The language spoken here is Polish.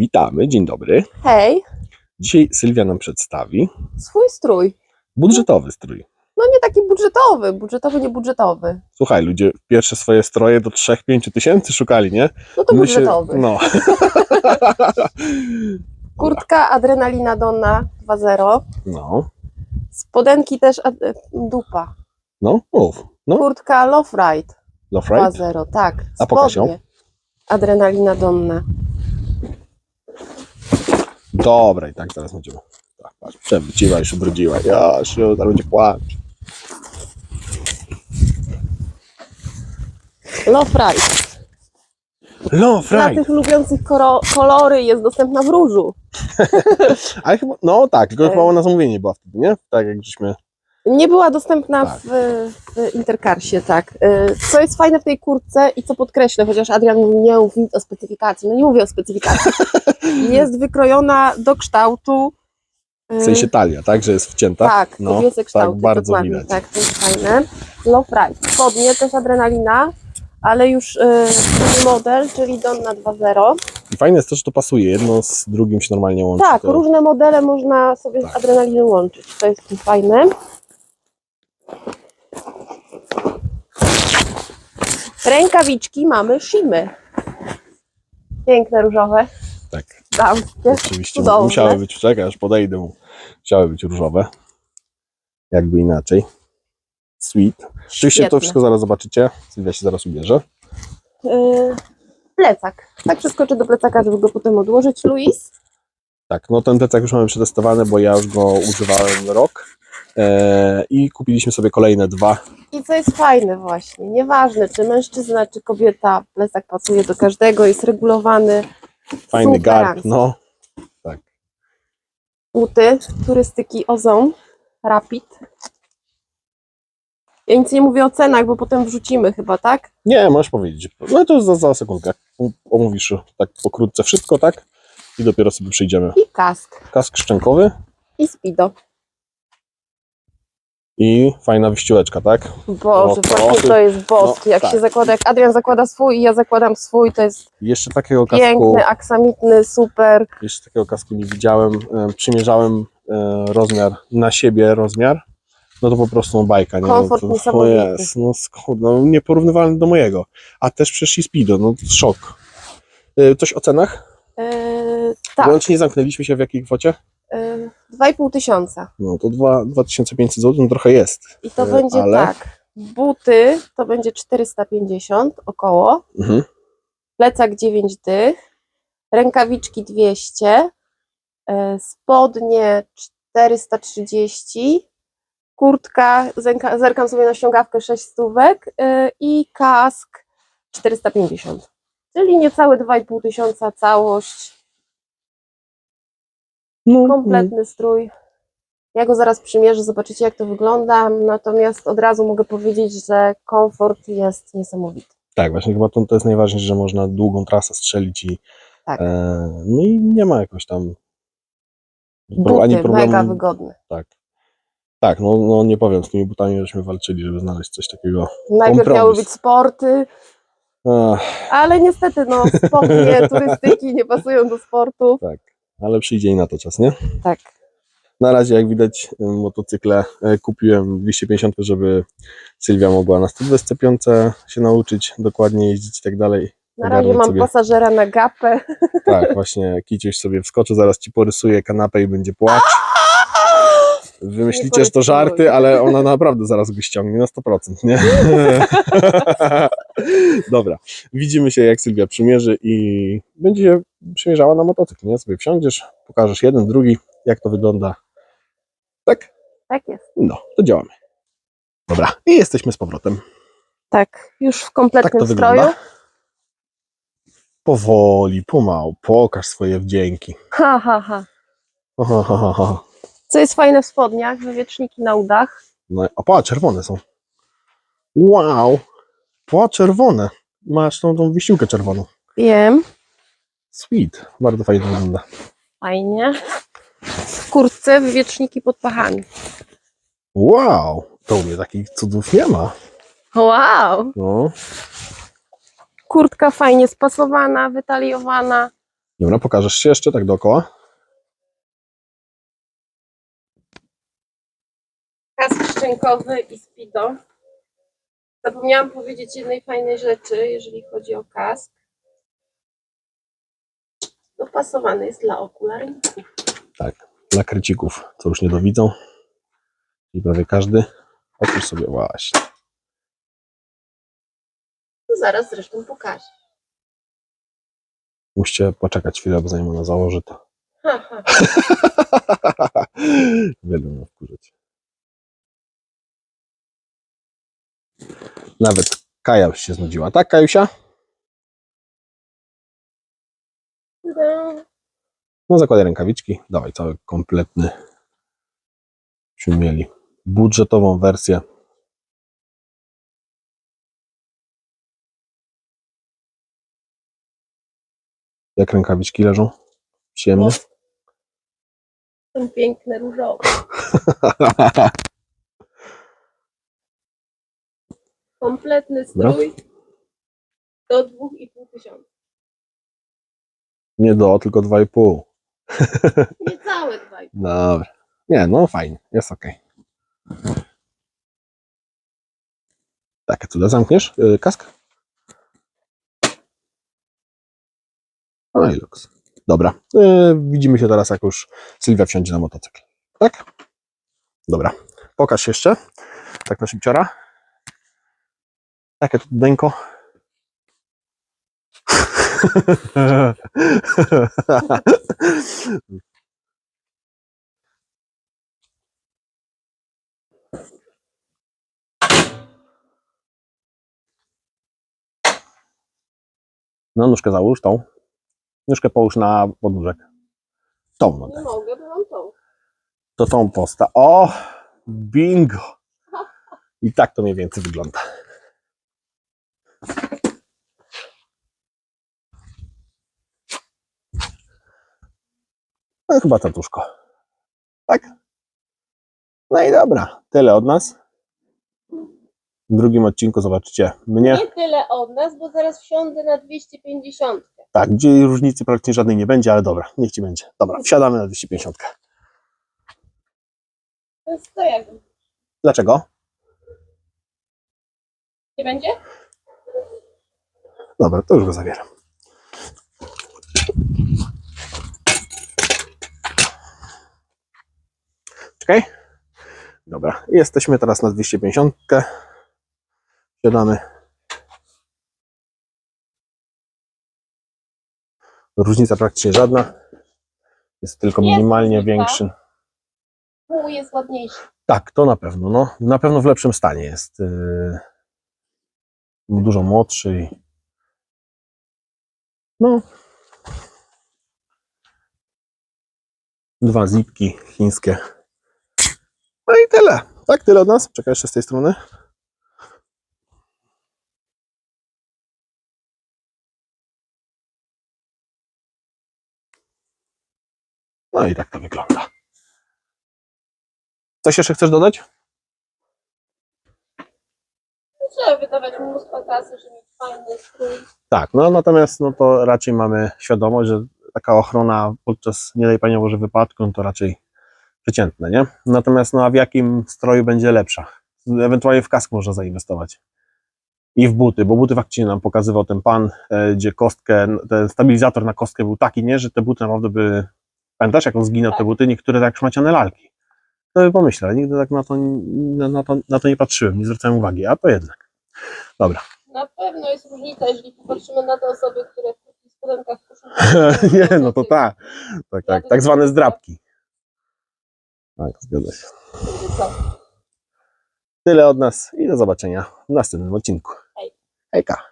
Witamy, dzień dobry. Hej, Dzisiaj Sylwia nam przedstawi swój strój. budżetowy strój. No nie taki budżetowy, budżetowy, nie budżetowy. Słuchaj, ludzie pierwsze swoje stroje do 3-5 tysięcy szukali, nie? No to My się- budżetowy. No. Kurtka Adrenalina Donna 2.0. No, Spodenki też ad, dupa. no, mów. No, Kurtka Love Ride Love Ride. 2.0, tak. A pokaż ją. Spodnie. Adrenalina Donna. Dobra, i tak zaraz będziemy. Tak, patrz, przewróciła, już ubrudziła. Ja, się, zaraz będzie płacz. Love Ride. Love Dla tych lubiących koro, kolory jest dostępna w różu. Ale chyba, no tak, tylko E. chyba na zamówienie była wtedy, nie? Tak jak żeśmy... Nie była dostępna Tak. w, w Intercarsie, tak. Y, Co jest fajne w tej kurtce i co podkreślę, chociaż Adrian mówi, nie mów nic o specyfikacji, no nie mówię o specyfikacji. jest wykrojona do kształtu. y, W sensie talia, tak? Że jest wcięta. tak, no, kobiece kształty, tak bardzo dokładnie, widać. Tak, to jest fajne. Low Ride, spodnie, też adrenalina, ale już y, drugi model, czyli Donna 2.0. I fajne jest to, że to pasuje. Jedno z drugim się normalnie łączy. Tak, to... różne modele można sobie Tak. z adrenaliną łączyć, to jest fajne. Rękawiczki mamy Shimy. Piękne różowe, Tak, damskie. oczywiście cudowne. musiały być, czekaj, aż podejdę mu. Musiały być różowe. Jakby inaczej. Sweet. Oczywiście to wszystko zaraz zobaczycie. Sylwia się zaraz ubierze. Yy, plecak. Tak przeskoczę do plecaka, żeby go potem odłożyć. Luis. Tak, no ten plecak już mamy przetestowany, bo ja już go używałem rok. Eee, I kupiliśmy sobie kolejne dwa. I co jest fajne właśnie, nieważne czy mężczyzna, czy kobieta, plecak pasuje do każdego, jest regulowany. Fajny Super garb, no. Tak. buty turystyki Ozone Rapid. Ja nic nie mówię o cenach, bo potem wrzucimy chyba, tak? Nie, możesz powiedzieć. No to za, za sekundkę. Omówisz tak pokrótce wszystko, tak? I dopiero sobie przyjdziemy. I kask, Kask szczękowy i speedo. I fajna wyściółeczka, tak? Boże, No to- właśnie to jest boski. no jak tak. się zakłada, jak Adrian zakłada swój i ja zakładam swój, to jest Jeszcze takiego kasku, piękny, aksamitny, super. jeszcze takiego kasku nie widziałem. E, Przymierzałem e, rozmiar na siebie rozmiar. No to po prostu bajka, nie? Komfort no, to, niesamowity. o jest, no, no nieporównywalny do mojego. A też przecież i Speedo, no szok. E, Coś o cenach? Bo tak, Łącznie nie zamknęliśmy się w jakiej kwocie? 2,5 tysiąca. No to dwa- 2500 zł, no trochę jest. I to Yy, będzie ale- tak. Buty to będzie 450 około. Mhm. plecak 9 dych, rękawiczki 200, e, spodnie 430, kurtka, zerka- zerkam sobie na ściągawkę 6 stówek e, i kask 450. Czyli niecałe 2,5 tysiąca całość, kompletny strój. Ja go zaraz przymierzę, zobaczycie jak to wygląda, natomiast od razu mogę powiedzieć, że komfort jest niesamowity. Tak, właśnie chyba to, to jest najważniejsze, że można długą trasę strzelić i Tak. e, no i nie ma jakoś tam Buty mega wygodne. Tak. Tak, no, no nie powiem, z tymi butami żeśmy walczyli, żeby znaleźć coś takiego. Najpierw Kompromis. miały być sporty, Ach, ale niestety no spodnie, turystyki nie pasują do sportu. tak, ale przyjdzie i na to czas, nie? Tak. Na razie, jak widać, y, motocykle y, kupiłem 250, żeby Sylwia mogła na 125 się nauczyć dokładnie jeździć i tak dalej. Na razie mam sobie. pasażera na gapę. Tak, właśnie Kiciuś sobie wskoczy, zaraz ci porysuje kanapę i będzie płacz. Wymyślicie, że to żarty, ale ona naprawdę zaraz go ściągnie na 100%, nie? Dobra, widzimy się jak Sylwia przymierzy i będzie się przymierzała na motocykl, nie? Sobie wsiądziesz, pokażesz jeden, drugi, jak to wygląda. Tak? Tak jest. No, to działamy. Dobra, i jesteśmy z powrotem. Tak, już w Tak kompletnym to stroju. wygląda. Powoli, pomału, pokaż swoje wdzięki. Ha, ha, ha. Aha, ha, ha, ha. Co jest fajne w spodniach, wywieczniki na udach. No, a pa, czerwone są. Wow! Pa, czerwone. Masz tą, tą wysiłkę czerwoną. Wiem, Sweet. Bardzo fajnie to wygląda. fajnie. W kurtce wywieczniki pod pachami. Wow! To u mnie takich cudów nie ma. Wow! No. Kurtka fajnie spasowana, wytaliowana. Dobra, pokażesz się jeszcze tak dookoła? Kask szczękowy i speedo. Zapomniałam powiedzieć jednej fajnej rzeczy, jeżeli chodzi o kask. Dopasowany jest dla okularników. Tak, dla krycików, co już nie dowidzą. I prawie każdy. Otwórz sobie właśnie. To zaraz zresztą pokażę. Musicie poczekać chwilę, bo zanim ona założy to. Mnie wkurzyć. Nawet Kaja już się znudziła, tak Kajusia? No zakładaj rękawiczki, dawaj cały kompletny. Byśmy mieli budżetową wersję. Jak rękawiczki leżą? Przyjemnie? Ten piękny różowy. Kompletny strój do 2,5 tysiąca. Nie do, tylko 2,5. Niecałe 2,5. Dobra. Nie, no fajnie, jest ok. Tak, cuda, zamkniesz yy, kask? No i luks. Dobra, yy, widzimy się teraz, jak już Sylwia wsiądzie na motocykl. Tak? Dobra, pokaż jeszcze, tak na szybciora. Takie tu deńko. No, nóżkę załóż, tą. Nóżkę połóż na podnóżek. Tą nogę. Nie mogę, bo mam tą. To tą posta. O! Bingo! I tak to mniej więcej wygląda. No chyba tatuszko. Tak? No i dobra. Tyle od nas. W drugim odcinku zobaczycie mnie. Nie tyle od nas, bo zaraz wsiądę na 250. Tak, gdzie różnicy praktycznie żadnej nie będzie, ale dobra, niech ci będzie. Dobra, wsiadamy na 250. To jest to jak. Dlaczego? Nie będzie? Dobra, to już go zabieram. Dobra, jesteśmy teraz na 250. Siadamy. Różnica praktycznie żadna. Jest tylko Jest minimalnie różnica. większy. Pół jest ładniejszy. Tak, to na pewno. No, na pewno w lepszym stanie jest. Yy, dużo młodszy. No. Dwa zipki chińskie. Tyle. Tak, tyle od nas. Czekaj jeszcze z tej strony. No i tak to wygląda. Coś jeszcze chcesz dodać? Trzeba wydawać mnóstwo kasy, żeby mieć fajny strój. Tak, no natomiast no to raczej mamy świadomość, że taka ochrona podczas, nie daj Panie Boże, wypadku, no to raczej przeciętne, nie? Natomiast no a w jakim stroju będzie lepsza? Ewentualnie w kask można zainwestować. I w buty, bo buty faktycznie nam pokazywał ten pan, e, gdzie kostkę, ten stabilizator na kostkę był taki, nie, że te buty naprawdę by, pamiętasz jak on zginął te Tak. buty, niektóre tak szmaciane lalki. To by pomyślał, nigdy tak na to, na, to, na to nie patrzyłem, nie zwracałem uwagi, a to jednak. Dobra. Na pewno jest różnica, jeżeli popatrzymy na te osoby, które w spodenkach. Nie, no to tak. Tak, tak. Tak zwane zdrabki. Tak, zgadza się. Tyle od nas i do zobaczenia w następnym odcinku. Hej. Hejka.